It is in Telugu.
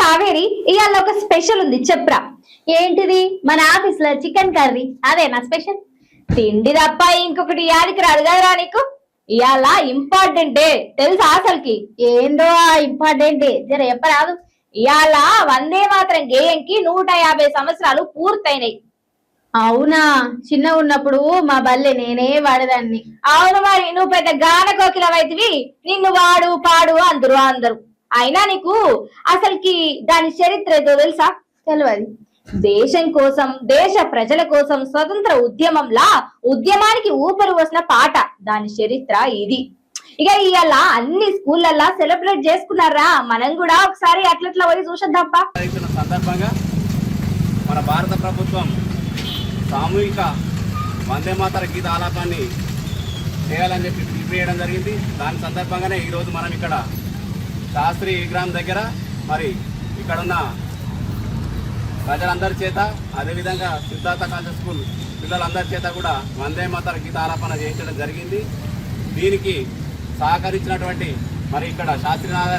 కావేరి ఇవాళ ఒక స్పెషల్ ఉంది. చెప్పరా. ఏంటిది? మన ఆఫీస్లో చికెన్ కర్రీ. అదే నా స్పెషల్. తిండి తప్ప ఇంకొకటి యాడికి రాదు కదరా నీకు? ఇవాళ ఇంపార్టెంట్ డే తెలుసా అసలుకి? ఏందో ఇంపార్టెంట్ డే జర చెప్పరాదు. ఇవాళ వందే మాత్రం గేయంకి నూట యాభై సంవత్సరాలు పూర్తయినాయి. అవునా? చిన్న ఉన్నప్పుడు మా బల్లె నేనే వాడదాన్ని. అవును మరి నువ్వు పెద్ద గాన కోకిలవైతివి నిన్ను వాడు పాడు అందరు అందరు. అయినా నీకు అసలుకి దాని చరిత్ర ఏదో తెలుసా? తెలియదు దేశం కోసం దేశ ప్రజల కోసం స్వతంత్ర ఉద్యమంలా ఉద్యమానికి ఊపిరి పోసిన పాట దాని చరిత్ర ఇది. ఇక ఇవాళ అన్ని స్కూళ్ళల్లా సెలబ్రేట్ చేసుకున్నారా? మనం కూడా ఒకసారి అట్లట్లా పోయి చూసొద్దాంపా. సందర్భంగా మన భారత ప్రభుత్వం సామూహిక వందే మాతర గీత ఆలాపాన్ని చేయాలని చెప్పి పిలుపు చేయడం జరిగింది. దాని సందర్భంగానే ఈరోజు మనం ఇక్కడ శాస్త్రి విగ్రహం దగ్గర మరి ఇక్కడున్న ప్రజలందరి చేత అదేవిధంగా సిద్ధార్థ కాలేజ్ స్కూల్ పిల్లలందరి చేత కూడా వందే మాతర గీతారాపణ చేయించడం జరిగింది. దీనికి సహకరించినటువంటి మరి ఇక్కడ శాస్త్రీనాథ